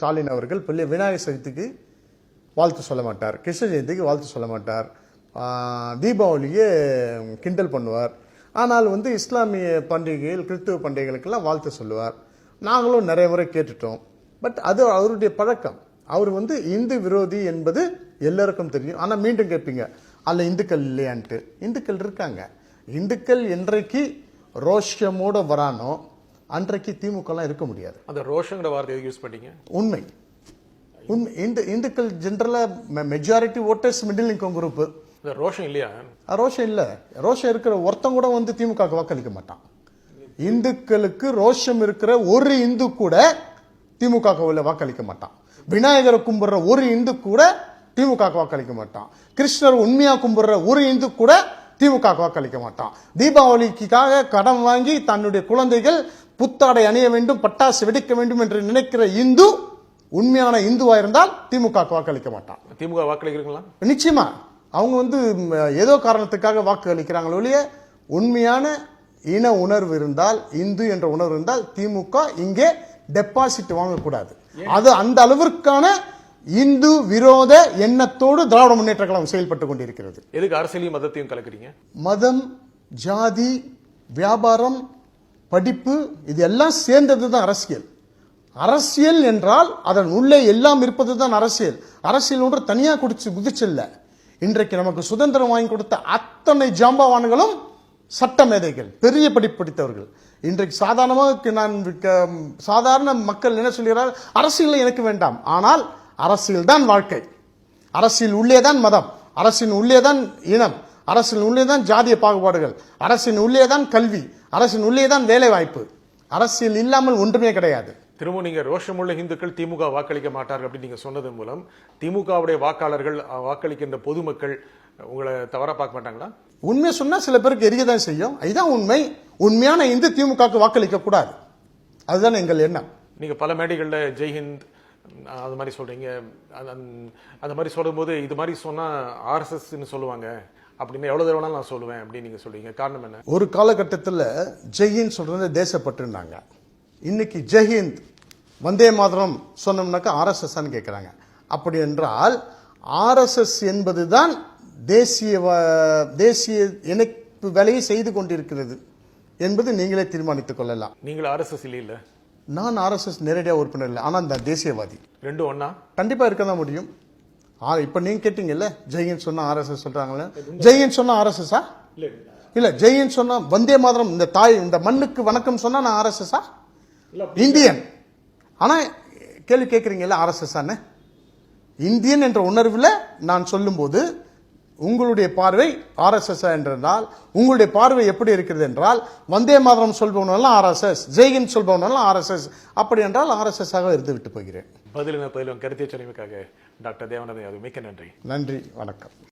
ஸ்டாலின் அவர்கள் பிள்ளை விநாயகர் சதுர்த்திக்கு வாழ்த்து சொல்ல மாட்டார். கிருஷ்ண ஜெயந்திக்கு வாழ்த்து சொல்ல மாட்டார். தீபாவளியே கிண்டல் பண்ணுவார். ஆனால் வந்து இஸ்லாமிய பண்டிகைகள் கிறிஸ்துவ பண்டிகைகளுக்கெல்லாம் வாழ்த்து சொல்லுவார். நாங்களும் நிறைய முறை கேட்டுட்டோம். பட் அது அவருடைய பழக்கம். அவர் வந்து இந்து விரோதி என்பது எல்லோருக்கும் தெரியும். ஆனால் மீண்டும் கேட்பீங்க அதில் இந்துக்கள் இல்லையான்ட்டு? இந்துக்கள் இருக்காங்க. இந்துக்கள் என்றைக்கு ரோஷமோட வரானோ அன்றைக்கு திமுகலாம் இருக்க முடியாது. அந்த ரோஷங்கிற வார்த்தையை யூஸ் பண்ணீங்க. உண்மை. உண்மை இந்த இந்துக்கள் ஜென்ரலாக மெஜாரிட்டி ஓட்டர்ஸ் மிடில் இன்கம் இந்த ரோஷம் இல்லையா? ரோஷம் இல்லை. ரோஷம் இருக்கிற ஒருத்தன் கூட வந்து திமுக வாக்களிக்க மாட்டான். இந்துக்களுக்கு ரோஷம் இருக்கிற ஒரு இந்து கூட திமுக வாக்களிக்க மாட்டான். விநாயகரை கும்பிடுற ஒரு இந்து கூட திமுக வாக்களிக்க மாட்டான். கிருஷ்ணர் உண்மையா கும்பிடுற ஒரு இந்து கூட திமுக வாக்களிக்க மாட்டான். தீபாவளிக்காக கடன் வாங்கி தன்னுடைய குழந்தைகள் புத்தாடை அணிய வேண்டும் பட்டாசு வெடிக்க வேண்டும் என்று நினைக்கிற இந்து உண்மையான இந்துவா இருந்தால் திமுக வாக்களிக்க மாட்டான். திமுக வாக்களிக்கிறீங்களா? நிச்சயமா. அவங்க வந்து ஏதோ காரணத்துக்காக வாக்கு அளிக்கிறாங்களோ ஒழிய உண்மையான இன உணர்வு இருந்தால் இந்து என்ற உணர்வு இருந்தால் திமுக இங்கே டெபாசிட் வாங்கக்கூடாது. அது அந்த அளவிற்கான இந்து விரோத எண்ணத்தோடு திராவிட முன்னேற்ற கழகம் செயல்பட்டு கொண்டிருக்கிறது. எதுக்கு அரசியலையும் மதத்தையும் கலக்குறீங்க? மதம் ஜாதி வியாபாரம் படிப்பு இது எல்லாம் சேர்ந்தது தான் அரசியல். அரசியல் என்றால் அதன் உள்ளே எல்லாம் இருப்பது தான் அரசியல். அரசியல் ஒன்று தனியாக குடிச்சு குதிச்சல்ல. இன்றைக்கு நமக்கு சுதந்திரம் வாங்கி கொடுத்த அத்தனை ஜாம்பவான்களும் சட்ட மேதைகள் பெரிய படிப்பு படித்தவர்கள். இன்றைக்கு சாதாரணமாக நான் க- சாதாரண மக்கள் என்ன சொல்கிறார்? அரசியல் எனக்கு வேண்டாம். ஆனால் அரசியல் தான் வாழ்க்கை. அரசியல் உள்ளே தான் மதம். அரசின் உள்ளே தான் இனம். அரசின் உள்ளே தான் ஜாதிய பாகுபாடுகள் அரசின் உள்ளே தான் கல்வி அரசின் உள்ளே தான் வேலை வாய்ப்பு அரசியல் இல்லாமல் ஒன்றுமே கிடையாது. திரும்ப நீங்க ரோஷமுள்ள இந்துக்கள் திமுக வாக்களிக்க மாட்டார்கள் அப்படின்னு நீங்க சொன்னதன் மூலம் திமுகவுடைய வாக்காளர்கள் வாக்களிக்கின்ற பொதுமக்கள் உங்களை தவறா பார்க்க மாட்டாங்களா? உண்மை சொன்னா சில பேருக்கு எரிய தான் செய்யும். இதுதான் உண்மை. உண்மையான இந்து திமுகவுக்கு வாக்களிக்க கூடாது. அதுதான் எங்கள் எண்ணம். நீங்க பல மேடைகள்ல ஜெய்ஹிந்த் அது மாதிரி சொல்றீங்க. அந்த மாதிரி சொல்லும்போது இது மாதிரி சொன்னா ஆர்எஸ்எஸ்ன்னு சொல்லுவாங்க. அப்படின்னு எவ்வளவு தடவை நான் சொல்லுவேன் அப்படின்னு நீங்க சொல்றீங்க. காரணம் என்ன? ஒரு காலகட்டத்தில் ஜெய்ஹிந்த் சொல்றது தேசப்பற்றுனாங்க இன்னைக்கு ஜெய்ஹிந்த் வந்தே மாதரம் சொன்னோம்னாக்கா ஆர்எஸ்எஸ் கேட்குறாங்க அப்படி என்றால் ஆர்எஸ்எஸ் என்பதுதான் தேசிய வ- தேசிய இணைப்பு வேலையை செய்து கொண்டிருக்கிறது என்பது நீங்களே தீர்மானித்துக் கொள்ளலாம். நீங்கள் ஆர்எஸ்எஸ் இல்ல நான் ஆர்எஸ்எஸ் நேரடியாக உறுப்பினர் இல்லை. ஆனால் நான் தேசியவாதி. ரெண்டும் ஒண்ணா? கண்டிப்பா இருக்க தான் முடியும். இப்போ நீங்க கேட்டீங்கல்ல? ஜெயின் சொன்னா ஆர்எஸ்எஸ் சொல்றாங்களே ஜெயின் சொன்னா ஆர்எஸ்எஸ்ஸா இல்ல ஜெயின் சொன்னா வந்தே மாதரம் இந்த தாய் இந்த மண்ணுக்கு வணக்கம் சொன்னா நான் ஆர்எஸ்எஸ்ஸா இந்தியன். ஆனா கேள்வி கேட்குறீங்கல்ல ஆர்எஸ்எஸ் இந்தியன் என்ற உணர்வில் நான் சொல்லும்போது உங்களுடைய பார்வை ஆர்எஸ்எஸ் என்றால் உங்களுடைய பார்வை எப்படி இருக்கிறது என்றால் வந்தே மாதரம் சொல்பவனெல்லாம் ஆர்எஸ்எஸ் ஜெய்ஹிந்த் சொல்பவனெல்லாம் ஆர்எஸ்எஸ் அப்படி என்றால் ஆர்எஸ்எஸ் ஆக இருந்து விட்டு போகிறேன். பதிலின பதிலும் கருத்தை சொன்னமைக்காக டாக்டர் தேவநாதன் யாதவ் மிக்க நன்றி. நன்றி வணக்கம்.